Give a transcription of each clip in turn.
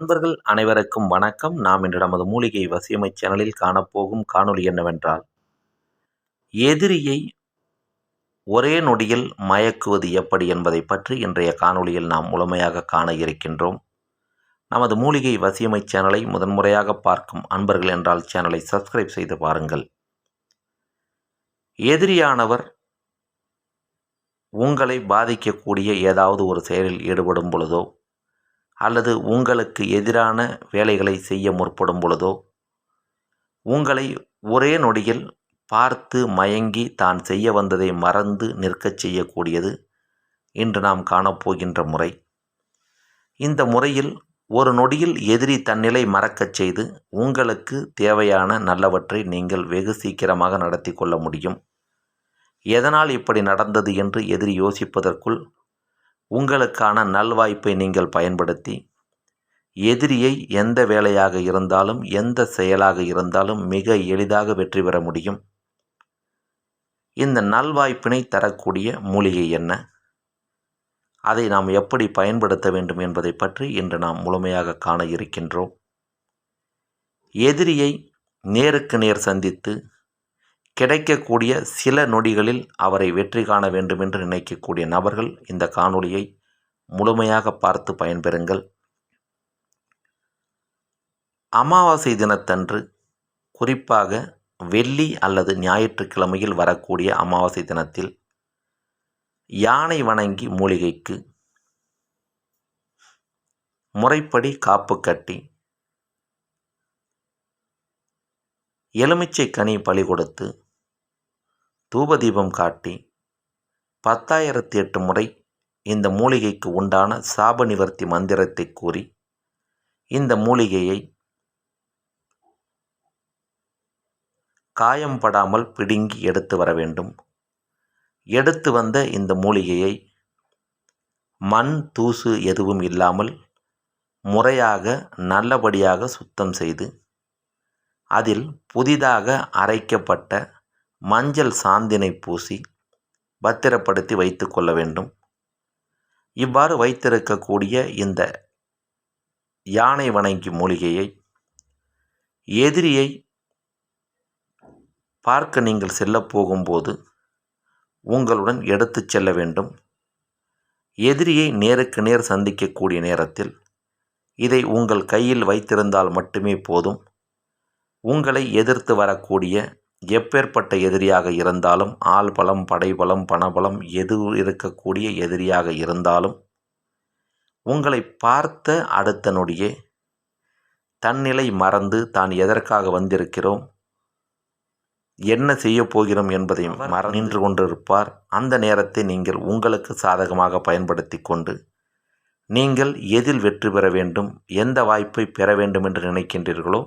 நண்பர்கள் அனைவருக்கும் வணக்கம். நாம் இன்று நமது மூலிகை வசியமை சேனலில் காணப்போகும் காணொளி என்னவென்றால் எதிரியை ஒரே நொடியில் மயக்குவது எப்படி என்பதை பற்றி இன்றைய காணொளியில் நாம் முழுமையாக காண இருக்கின்றோம். நமது மூலிகை வசியமை சேனலை முதன்முறையாக பார்க்கும் அன்பர்கள் என்றால் சேனலை சப்ஸ்கிரைப் செய்து பாருங்கள். எதிரியானவர் உங்களை பாதிக்கக்கூடிய ஏதாவது ஒரு செயலில் ஈடுபடும் பொழுதோ அல்லது உங்களுக்கு எதிரான வேலைகளை செய்ய முற்படும் பொழுதோ? உங்களை ஒரே நொடியில் பார்த்து மயங்கி தான் செய்ய வந்ததை மறந்து நிற்கச் செய்யக்கூடியது இன்று நாம் காணப்போகின்ற முறை. இந்த முறையில் ஒரு நொடியில் எதிரி தன்னிலை மறக்கச் செய்து உங்களுக்கு தேவையான நல்லவற்றை நீங்கள் வெகு சீக்கிரமாக நடத்தி கொள்ள முடியும். எதனால் இப்படி நடந்தது என்று எதிரி யோசிப்பதற்குள் உங்களுக்கான நல்வாய்ப்பை நீங்கள் பயன்படுத்தி எதிரியை எந்த வேலையாக இருந்தாலும் எந்த செயலாக இருந்தாலும் மிக எளிதாக வெற்றி பெற முடியும். இந்த நல்வாய்ப்பினை தரக்கூடிய மூலிகை என்ன? அதை நாம் எப்படி பயன்படுத்த வேண்டும் என்பதை பற்றி இன்று நாம் முழுமையாக காண இருக்கின்றோம். எதிரியை நேருக்கு நேர் சந்தித்து கிடைக்கக்கூடிய சில நொடிகளில் அவரை வெற்றி காண வேண்டும் என்று நினைக்கக்கூடிய நபர்கள் இந்த காணொளியை முழுமையாக பார்த்து பயன்பெறுங்கள். அமாவாசை தினத்தன்று குறிப்பாக வெள்ளி அல்லது ஞாயிற்றுக்கிழமையில் வரக்கூடிய அமாவாசை தினத்தில் யானை வணங்கி மூலிகைக்கு முறைப்படி காப்பு கட்டி எலுமிச்சை கனி பலி கொடுத்து தூபதீபம் காட்டி பத்தாயிரத்தி எட்டு முறை இந்த மூலிகைக்கு உண்டான சாப நிவர்த்தி மந்திரத்தை கூறி இந்த மூலிகையை காயம் படாமல் பிடுங்கி எடுத்து வர வேண்டும். எடுத்து வந்த இந்த மூலிகையை மண் தூசு எதுவும் இல்லாமல் முறையாக நல்லபடியாக சுத்தம் செய்து அதில் புதிதாக அரைக்கப்பட்ட மஞ்சள் சாந்தினை பூசி பத்திரப்படுத்தி வைத்து கொள்ள வேண்டும். இவ்வாறு வைத்திருக்கக்கூடிய இந்த யானை வணங்கி மூலிகையை எதிரியை பார்க்க நீங்கள் செல்ல போகும்போது உங்களுடன் எடுத்து செல்ல வேண்டும். எதிரியை நேருக்கு நேர் சந்திக்கக்கூடிய நேரத்தில் இதை உங்கள் கையில் வைத்திருந்தால் மட்டுமே போதும். உங்களை எதிர்த்து வரக்கூடிய எப்பேற்பட்ட எதிரியாக இருந்தாலும் ஆள் பலம் படைபலம் பணபலம் எது இருக்கக்கூடிய எதிரியாக இருந்தாலும் உங்களை பார்த்த அடுத்த நொடியே தன்னிலை மறந்து தான் எதற்காக வந்திருக்கிறோம் என்ன செய்ய போகிறோம் என்பதை மற நின்று கொண்டிருப்பார். அந்த நேரத்தை நீங்கள் உங்களுக்கு சாதகமாக பயன்படுத்தி கொண்டு நீங்கள் எதில் வெற்றி பெற வேண்டும் எந்த வாய்ப்பை பெற வேண்டும் என்று நினைக்கின்றீர்களோ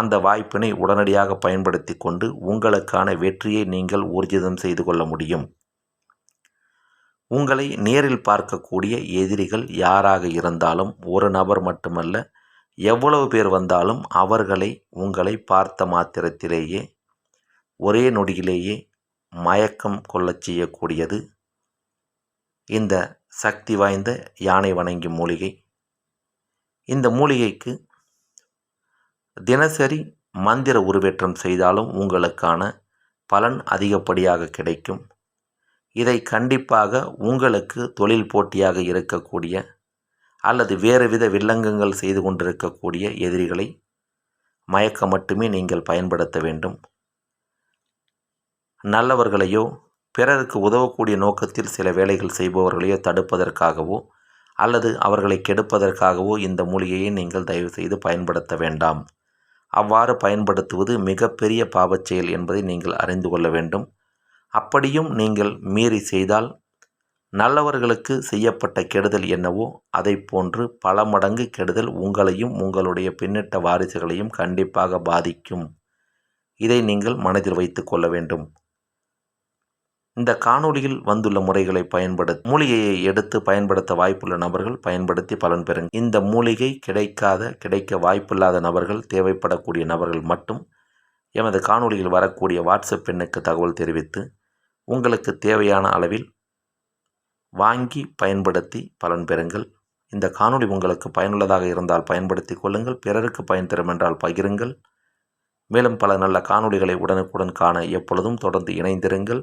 அந்த வாய்ப்பினை உடனடியாக பயன்படுத்தி கொண்டு உங்களுக்கான வெற்றியை நீங்கள் ஊர்ஜிதம் செய்து கொள்ள முடியும். உங்களை நேரில் பார்க்கக்கூடிய எதிரிகள் யாராக இருந்தாலும் ஒரு நபர் மட்டுமல்ல எவ்வளவு பேர் வந்தாலும் அவர்களை உங்களை பார்த்த மாத்திரத்திலேயே ஒரே நொடியிலேயே மயக்கம் கொள்ளச் செய்யக்கூடியது. இந்த சக்தி வாய்ந்த யானை வணங்கி மூலிகை. இந்த மூலிகைக்கு தினசரி மந்திர உருவேற்றம் செய்தாலும் உங்களுக்கான பலன் அதிகப்படியாக கிடைக்கும். இதை கண்டிப்பாக உங்களுக்கு தொழில் போட்டியாக இருக்கக்கூடிய அல்லது வேறு வித வில்லங்கங்கள் செய்து கொண்டிருக்கக்கூடிய எதிரிகளை மயக்க மட்டுமே நீங்கள் பயன்படுத்த வேண்டும். நல்லவர்களையோ பிறருக்கு உதவக்கூடிய நோக்கத்தில் சில வேலைகள் செய்பவர்களையோ தடுப்பதற்காகவோ அல்லது அவர்களை கெடுப்பதற்காகவோ இந்த மூலிகையை நீங்கள் தயவு செய்து பயன்படுத்த வேண்டாம். அவ்வாறு பயன்படுத்துவது மிகப்பெரிய பாவச் செயல் என்பதை நீங்கள் அறிந்து கொள்ள வேண்டும். அப்படியும் நீங்கள் மீறி செய்தால் நல்லவர்களுக்கு செய்யப்பட்ட கெடுதல் என்னவோ அதை போன்று பல மடங்கு கெடுதல் உங்களையும் உங்களுடைய பின்னிட்ட வாரிசுகளையும் கண்டிப்பாக பாதிக்கும். இதை நீங்கள் மனதில் வைத்து கொள்ள வேண்டும். இந்த காணொளியில் வந்துள்ள முறைகளை பயன்படுத்தி மூலிகையை எடுத்து பயன்படுத்த வாய்ப்புள்ள நபர்கள் பயன்படுத்தி பலன் பெறுங்க. இந்த மூலிகை கிடைக்காத கிடைக்க வாய்ப்பில்லாத நபர்கள் தேவைப்படக்கூடிய நபர்கள் மட்டும் எமது காணொளியில் வரக்கூடிய வாட்ஸ்அப் எண்ணுக்கு தகவல் தெரிவித்து உங்களுக்கு தேவையான அளவில் வாங்கி பயன்படுத்தி பலன் பெறுங்கள். இந்த காணொளி உங்களுக்கு பயனுள்ளதாக இருந்தால் பயன்படுத்தி கொள்ளுங்கள். பிறருக்கு பயன் தரும் என்றால் பகிருங்கள். மேலும் பல நல்ல காணொளிகளை உடனுக்குடன் காண எப்பொழுதும் தொடர்ந்து இணைந்திருங்கள்.